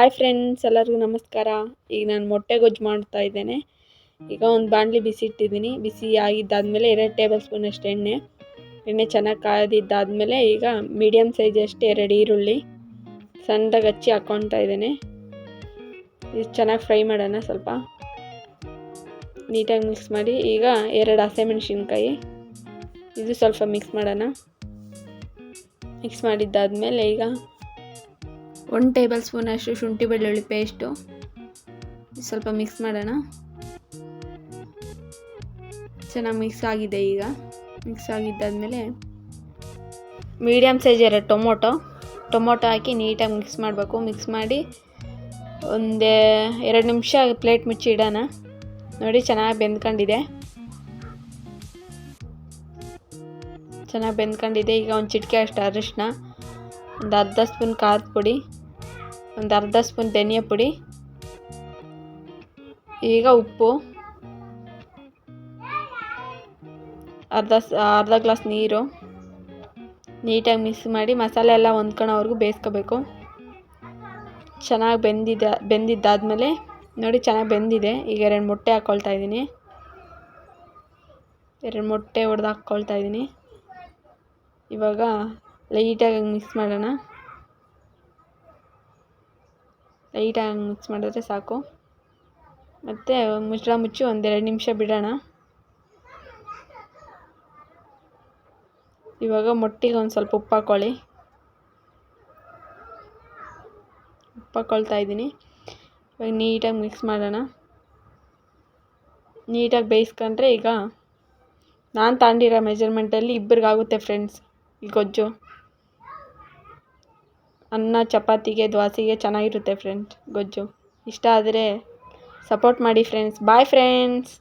Hi friends ಎಲ್ಲರಿಗೂ ನಮಸ್ಕಾರ. ಈಗ ನಾನು ಮೊಟ್ಟೆ ಗೊಜ್ಜು ಮಾಡ್ತಾ ಇದ್ದೇನೆ. ಈಗ ಒಂದು ಬಾಣಲಿ ಬಿಸಿ ಇಟ್ಟಿದ್ದೀನಿ. ಬಿಸಿ ಆಗಿದ್ದಾದಮೇಲೆ ಎರಡು ಟೇಬಲ್ ಸ್ಪೂನ್ ಅಷ್ಟು ಎಣ್ಣೆ. ಎಣ್ಣೆ ಚೆನ್ನಾಗಿ ಕಾದಿದ್ದಾದಮೇಲೆ ಈಗ ಮೀಡಿಯಮ್ ಸೈಜ್ ಅಷ್ಟು ಎರಡು ಈರುಳ್ಳಿ ಸಣ್ಣದಾಗಿ ಹಚ್ಚಿ ಹಾಕ್ಕೊತಾ ಇದ್ದೇನೆ. ಇದು ಚೆನ್ನಾಗಿ ಫ್ರೈ ಮಾಡೋಣ ಸ್ವಲ್ಪ. ನೀಟಾಗಿ ಮಿಕ್ಸ್ ಮಾಡಿ. ಈಗ ಎರಡು ಹಸಿಮೆಣ್ಸಿನ್ಕಾಯಿ. ಇದು ಸ್ವಲ್ಪ ಮಿಕ್ಸ್ ಮಾಡೋಣ. ಮಿಕ್ಸ್ ಮಾಡಿದ್ದಾದಮೇಲೆ ಈಗ ಒನ್ ಟೇಬಲ್ ಸ್ಪೂನ್ ಅಷ್ಟು ಶುಂಠಿ ಬೆಳ್ಳುಳ್ಳಿ ಪೇಸ್ಟು ಸ್ವಲ್ಪ ಮಿಕ್ಸ್ ಮಾಡೋಣ. ಚೆನ್ನಾಗಿ ಮಿಕ್ಸ್ ಆಗಿದೆ ಈಗ. ಮಿಕ್ಸ್ ಆಗಿದ್ದಾದಮೇಲೆ ಮೀಡಿಯಮ್ ಸೈಜ್ ಎರಡು ಟೊಮೊಟೊ. ಟೊಮೊಟೊ ಹಾಕಿ ನೀಟಾಗಿ ಮಿಕ್ಸ್ ಮಾಡಬೇಕು. ಮಿಕ್ಸ್ ಮಾಡಿ ಒಂದೇ ಎರಡು ನಿಮಿಷ ಪ್ಲೇಟ್ ಮುಚ್ಚಿ ಇಡೋಣ. ನೋಡಿ ಚೆನ್ನಾಗಿ ಬೆಂದ್ಕೊಂಡಿದೆ. ಚೆನ್ನಾಗಿ ಬೆಂದ್ಕೊಂಡಿದೆ. ಈಗ ಒಂದು ಚಿಟಿಕೆ ಅಷ್ಟು ಅರಿಶಿನ ಒಂದು ಅರ್ಧ ಸ್ಪೂನ್ ಖಾರದ ಪುಡಿ. ಒಂದು ಅರ್ಧ ಸ್ಪೂನ್ ಧನಿಯಾ ಪುಡಿ, ಈಗ ಉಪ್ಪು, ಅರ್ಧ ಅರ್ಧ ಗ್ಲಾಸ್ ನೀರು, ನೀಟಾಗಿ ಮಿಕ್ಸ್ ಮಾಡಿ ಮಸಾಲೆ ಎಲ್ಲ ಹೊಂದ್ಕೊಳೋವರೆಗೂ ಬೇಯಿಸ್ಕೋಬೇಕು. ಚೆನ್ನಾಗಿ ಬೆಂದಿದ್ದ ಬೆಂದಿದ್ದಾದಮೇಲೆ ನೋಡಿ ಚೆನ್ನಾಗಿ ಬೆಂದಿದೆ. ಈಗ ಎರಡು ಮೊಟ್ಟೆ ಹಾಕ್ಕೊಳ್ತಾ ಇದ್ದೀನಿ. ಎರಡು ಮೊಟ್ಟೆ ಹೊಡೆದು ಹಾಕ್ಕೊಳ್ತಾ ಇದ್ದೀನಿ. ಇವಾಗ ಲೈಟಾಗಿ ಮಿಕ್ಸ್ ಮಾಡೋಣ. ಲೈಟಾಗಿ ಮಿಕ್ಸ್ ಮಾಡಿದ್ರೆ ಸಾಕು. ಮತ್ತು ಮುಚ್ಚಳ ಮುಚ್ಚಿ ಒಂದೆರಡು ನಿಮಿಷ ಬಿಡೋಣ. ಇವಾಗ ಮೊಟ್ಟಿಗೆ ಒಂದು ಸ್ವಲ್ಪ ಉಪ್ಪು ಹಾಕ್ಕೊಳ್ಳಿ ಉಪ್ಪು ಹಾಕ್ಕೊಳ್ತಾ ಇದ್ದೀನಿ. ಇವಾಗ ನೀಟಾಗಿ ಮಿಕ್ಸ್ ಮಾಡೋಣ. ನೀಟಾಗಿ ಬೇಯಿಸ್ಕೊಂಡ್ರೆ ಈಗ ನಾನು ತಗೊಂಡಿರೋ ಮೆಜರ್ಮೆಂಟಲ್ಲಿ ಇಬ್ಬರಿಗಾಗುತ್ತೆ ಫ್ರೆಂಡ್ಸ್ ಈ ಗೊಜ್ಜು. ಅನ್ನ ಚಪಾತಿಗೆ ದ್ವಾಸಿಗೆ ಚೆನ್ನಾಗಿರುತ್ತೆ ಫ್ರೆಂಡ್ಸ್ ಗೊಜ್ಜು. ಇಷ್ಟ ಆದರೆ ಸಪೋರ್ಟ್ ಮಾಡಿ ಫ್ರೆಂಡ್ಸ್ ಬಾಯ್ ಫ್ರೆಂಡ್ಸ್